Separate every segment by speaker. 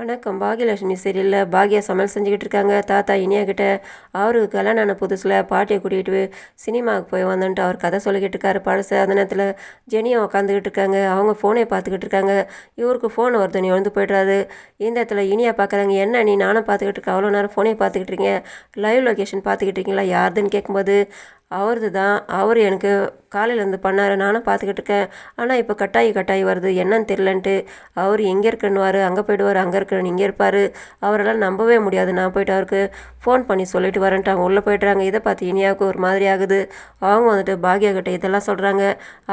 Speaker 1: வணக்கம். பாகியலட்சுமி சீரியலில் பாக்யா சமையல் செஞ்சுக்கிட்டு இருக்காங்க. தாத்தா இனியா கிட்ட அவருக்கு கல்யாணம் ஆன புதுசில் பாட்டியை கூட்டிகிட்டு சினிமாவுக்கு போய் வந்துன்ட்டு அவர் கதை சொல்லிக்கிட்டு இருக்காரு பழசு. அந்த நேரத்தில் ஜெனியும் உட்காந்துக்கிட்டு இருக்காங்க. அவங்க ஃபோனை பார்த்துக்கிட்டு இருக்காங்க. இவருக்கு ஃபோன் வருது. நீ வந்து போய்ட்றாரு இந்த இடத்துல இனியா பார்க்குறாங்க என்ன நீ? நானும் பார்த்துக்கிட்டு இருக்கேன். அவ்வளோ நேரம் ஃபோனே பார்த்துக்கிட்டு இருக்கீங்க. லைவ் லொக்கேஷன் பார்த்துக்கிட்டு இருக்கீங்களா? யாருதுன்னு கேட்கும்போது அவரது தான். அவர் எனக்கு காலையிலேருந்து பண்ணார். நானும் பார்த்துக்கிட்டு இருக்கேன். ஆனால் இப்போ கட்டாயி கட்டாயி வருது. என்னன்னு தெரிலன்ட்டு அவர் எங்கே இருக்கணுவார் அங்கே போயிடுவார் அங்கே இருக்கணும் இங்கே இருப்பார். அவரெல்லாம் நம்பவே முடியாது. நான் போயிட்டு அவருக்கு ஃபோன் பண்ணி சொல்லிட்டு வரேன்ட்டு அவங்க உள்ளே போய்ட்றாங்க. இதை பார்த்து இனியாவுக்கு ஒரு மாதிரி ஆகுது. அவங்க வந்துட்டு பாக்யா கிட்ட இதெல்லாம் சொல்கிறாங்க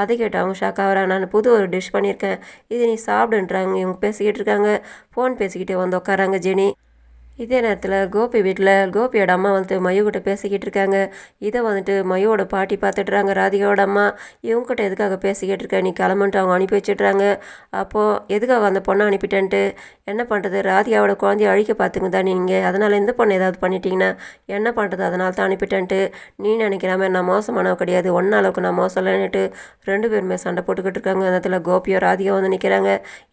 Speaker 1: அதை கேட்டு அவங்க ஷாக் ஆகிறாங்க. நான் புது ஒரு டிஷ் பண்ணியிருக்கேன். இது நீ சாப்பிடுன்றாங்க. இவங்க பேசிக்கிட்டு இருக்காங்க. ஃபோன் பேசிக்கிட்டே வந்து உட்காராங்க ஜெனி. இதே நேரத்தில் கோபி வீட்டில் கோபியோட அம்மா வந்துட்டு மயுக்கிட்ட பேசிக்கிட்டு இருக்காங்க. இதை வந்துட்டு மயுவோட பாட்டி பார்த்துட்றாங்க ராதிகாவோட அம்மா. இவங்ககிட்ட எதுக்காக பேசிக்கிட்டு இருக்க? நீ கிளம்புன்ட்டு அவங்க அனுப்பி வச்சிடுறாங்க. அப்போது எதுக்காக அந்த பொண்ணை அனுப்பிட்டேன்ட்டு? என்ன பண்ணுறது ராதிகாவோட குழந்தைய அழிக்க பார்த்துங்க தான் நீங்கள் அதனால் இந்த பொண்ணை ஏதாவது பண்ணிட்டீங்கன்னா என்ன பண்ணுறது அதனால தான் அனுப்பிட்டேன்ட்டு. நீ நினைக்கிற மாதிரி நான் மோசமானவ கிடையாது. ஒன்ன அளவுக்கு நான் மோசம் இல்லைன்னுட்டு ரெண்டு பேருமே சண்டை போட்டுக்கிட்டு இருக்காங்க. அந்த இடத்துல கோபியோ ராதிகா வந்து நிற்கிறாங்க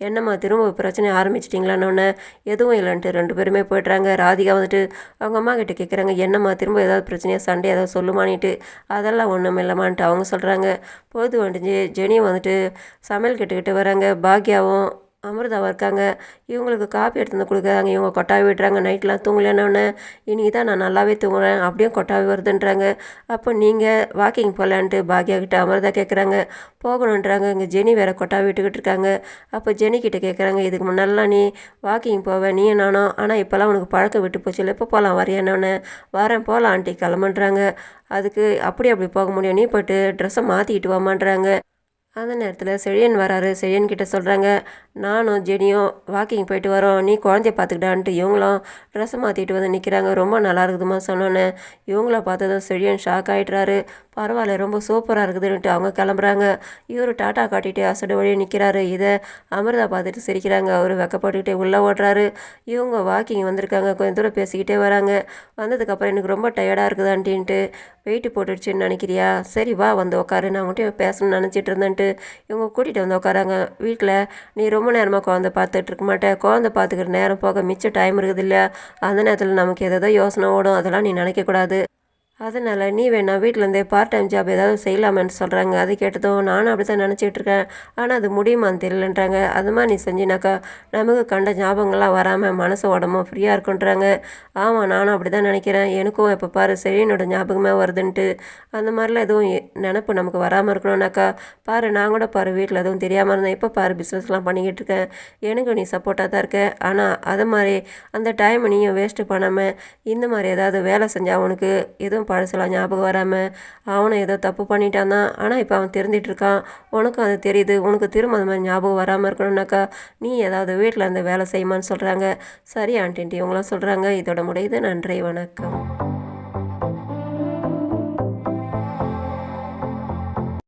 Speaker 1: என்னம்மா திரும்ப பிரச்சனை ஆரம்பிச்சிட்டிங்களான்னு எதுவும் இல்லைன்ட்டு ரெண்டு பேருமே போய்ட்றாங்க. ராதிகா வந்துட்டு அவங்க அம்மா கிட்ட கேட்குறாங்க என்னம்மா திரும்ப ஏதாவது பிரச்சனையாக சண்டை ஏதாவது சொல்லுமானிட்டு அதெல்லாம் ஒன்றும் இல்லைம்மான்ட்டு அவங்க சொல்கிறாங்க பொழுது வந்துட்டு ஜெனி வந்துட்டு சமையல் கிட்டக்கிட்டு வராங்க. பாக்யாவும் அமிர்தாவாக இருக்காங்க. இவங்களுக்கு காப்பி எடுத்து வந்து கொடுக்குறாங்க. இவங்க கொட்டாவி விடுறாங்க நைட்லாம் தூங்கலன்னொன்னே இன்றைக்கி தான் நான் நல்லாவே தூங்குறேன். அப்படியே கொட்டாவி வருதுன்றாங்க. அப்போ நீங்கள் வாக்கிங் போகலான்ட்டு பாக்யா கிட்ட அமிர்தா கேட்குறாங்க போகணுன்றாங்க. இங்கே ஜெனி வேறு கொட்டாவி விட்டுக்கிட்டு இருக்காங்க. அப்போ ஜெனி கிட்ட கேட்குறாங்க இதுக்கு முன்னாடிலாம் நீ வாக்கிங் போவேன் நீ நானும். ஆனால் இப்போல்லாம் உனக்கு பழக்கம் விட்டு போச்சு இல்லை. எப்போ போகலாம் வரையானோன்னே வரேன் போகலாம் ஆண்டி கிளம்புன்றாங்க. அதுக்கு அப்படி அப்படி போக முடியும். நீ போய்ட்டு ட்ரெஸ்ஸை மாற்றிக்கிட்டு வாமான்றாங்க. அந்த நேரத்தில் செழியன் வராரு. செழியன் கிட்ட சொல்கிறாங்க நானும் ஜெனியும் வாக்கிங் போயிட்டு வரோம். நீ குழந்தைய பார்த்துக்கிட்டான்ட்டு இவங்களும் ட்ரெஸ்ஸை மாற்றிட்டு வந்து நிற்கிறாங்க ரொம்ப நல்லா இருக்குதுமா சொன்னோன்னே இவங்கள பார்த்ததும் செழியன் ஷாக் ஆகிட்டுறாரு பரவாயில்ல ரொம்ப சூப்பராக இருக்குதுன்ட்டு அவங்க கிளம்புறாங்க. இவர் டாட்டா காட்டிட்டு அசடு வழியே நிற்கிறாரு இதை அமிர்தா பார்த்துட்டு சிரிக்கிறாங்க. அவர் வெக்கப்பட்டுக்கிட்டே உள்ளே ஓடுறாரு. இவங்க வாக்கிங் வந்திருக்காங்க. கொஞ்சம் தூரம் பேசிக்கிட்டே வராங்க. வந்ததுக்கப்புறம் எனக்கு ரொம்ப டயர்டாக இருக்குது ஆண்டின்ட்டு வெயிட்டு போட்டுடுச்சுன்னு நினைக்கிறியா? சரி வா வந்து உட்காரு நான் உங்கள்கிட்ட பேசணும்னு நினச்சிட்டு இருந்தேன்ட்டு இவங்க கூட்டிகிட்டு வந்து உட்காராங்க வீட்டில் நீ ரொம்ப நேரமாக குழந்த பார்த்துட்டு இருக்க மாட்டேன் குழந்த பார்த்துக்கிற நேரம் போக மிச்ச டைம் இருக்குது இல்லை அந்த நேரத்தில் நமக்கு எதோ யோசனை ஓடும். அதெல்லாம் நீ நினைக்கக்கூடாது. அதனால் நீ வேணா வீட்டிலேருந்தே பார்ட் டைம் ஜாப் ஏதாவது செய்யலாமேன்னு சொல்கிறாங்க அது கேட்டதும் நானும் அப்படி தான் நினச்சிட்டு இருக்கேன் ஆனால் அது முடியுமான்னு தெரியலன்றாங்க. அது மாதிரி நீ செஞ்சினாக்கா நமக்கு கண்ட ஞாபகங்கள்லாம் வராமல் மனசு உடம்பும் ஃப்ரீயாக இருக்குன்றாங்க. ஆமாம் நானும் அப்படி தான் நினைக்கிறேன். எனக்கும் இப்போ பாரு செழியனோட ஞாபகமே வருதுன்ட்டு. அந்த மாதிரிலாம் எதுவும் எ- நினப்பு நமக்கு வராமல் இருக்கணும்னாக்கா பாரு நான் கூட பாரு வீட்டில் எதுவும் தெரியாமல் இருந்தேன். இப்போ பாரு பிஸ்னஸ்லாம் பண்ணிக்கிட்டு இருக்கேன் எனக்கு நீ சப்போர்ட்டாக தான் இருக்க. ஆனால் அது மாதிரி அந்த டைமை நீயும் வேஸ்ட்டு பண்ணாமல் இந்த மாதிரி ஏதாவது வேலை செஞ்சால் உனக்கு எதுவும் பழசெல்லாம் ஞாபகம் வராமல் அவனும் ஏதோ தப்பு பண்ணிட்டான் தான் ஆனால் இப்போ அவன் தெரிஞ்சிட்ருக்கான். உனக்கும் அது தெரியுது. உனக்கு திரும்ப அது மாதிரி ஞாபகம் வராமல் இருக்கணும்னாக்கா நீ ஏதாவது வீட்டில் அந்த வேலை செய்யுமான்னு சொல்கிறாங்க சரி ஆண்டின்ட்டு இவங்களாம் சொல்கிறாங்க இதோட முடியுது. நன்றி வணக்கம்.